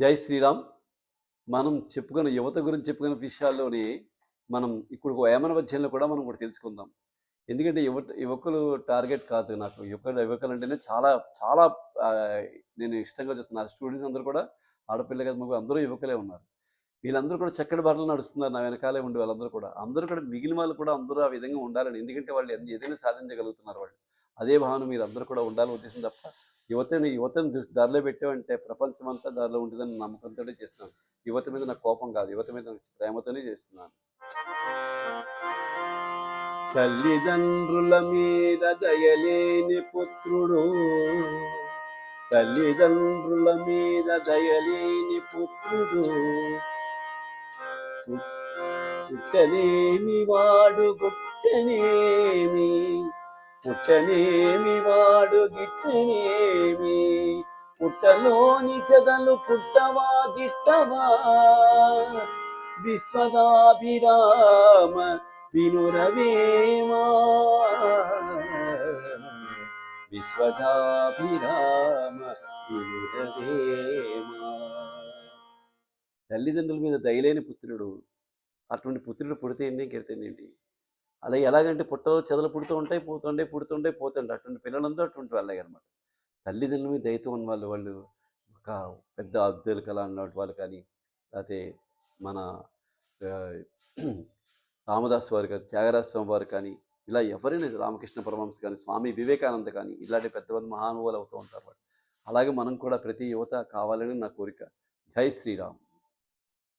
జై శ్రీరామ్. మనం చెప్పుకున్న యువత గురించి చెప్పుకున్న విషయాల్లోని మనం ఇప్పుడు వేమన వద్యంలో కూడా మనం కూడా తెలుసుకుందాం. ఎందుకంటే యువ యువకులు టార్గెట్ కాదు నాకు. యువకులు యువకులు అంటేనే చాలా చాలా ఆ, నేను ఇష్టంగా చూస్తున్నాను స్టూడెంట్స్ అందరూ కూడా ఆడపిల్ల కదా మగ అందరూ యువకులే ఉన్నారు. వీళ్ళందరూ కూడా చక్కటి బాటలు నడుస్తున్నారు నా వెనకాలే ఉండే వాళ్ళందరూ కూడా. అందరూ కూడా మిగిలిన వాళ్ళు కూడా అందరూ ఆ విధంగా ఉండాలని. ఎందుకంటే వాళ్ళు ఏదైనా సాధించగలుగుతున్నారు వాళ్ళు. అదే భావన మీరు అందరూ కూడా ఉండాలని ఉద్దేశం తప్ప యువతని యువతను దృష్టి దారిలో పెట్టామంటే ప్రపంచం అంతా దారిలో ఉంటుందని నమ్మకంతోనే చేస్తున్నాను. యువత మీద నాకు కోపం కాదు. యువత మీద నాకు ప్రేమతోనే చేస్తున్నాను. తల్లిదండ్రుల మీద దయలేని పుత్రుడు తల్లిదండ్రుల మీద దయలేని పుత్రుడు పు- పుట్టనేమి వాడు గుట్టనేమి పుట్టనేమి వాడు గిట్టనేమి పుట్టలోని చెదలు పుట్టవా గిట్టవా? విశ్వదాభిరామ వినురవేమా? విశ్వదాభిరామ వినురవేమా? తల్లిదండ్రుల మీద దయలేని పుత్రుడు అటువంటి పుత్రుడు పుడితే ఏంటి అలా ఎలాగంటే పుట్టలో చెదలు పుడుతూ ఉంటాయి పోతుండే పుడుతుండే పోతుండే. అటువంటి పిల్లలందరూ అటువంటి వాళ్ళే అనమాట తల్లిదండ్రుల మీద దయతో ఉన్న వాళ్ళు వాళ్ళు ఒక పెద్ద అబ్దుల్ కలాం లాంటి వాళ్ళు కానీ లేకపోతే మన రామదాస్ వారు కానీ త్యాగరాజ స్వామి వారు కానీ ఇలా ఎవరైనా రామకృష్ణ పరమహంస కానీ స్వామి వివేకానంద కానీ ఇలాంటి పెద్దవాళ్ళు మహానుభావులు అవుతూ ఉంటారు వాళ్ళు. అలాగే మనం కూడా ప్రతి యువత కావాలని నా కోరిక. జై శ్రీరామ్.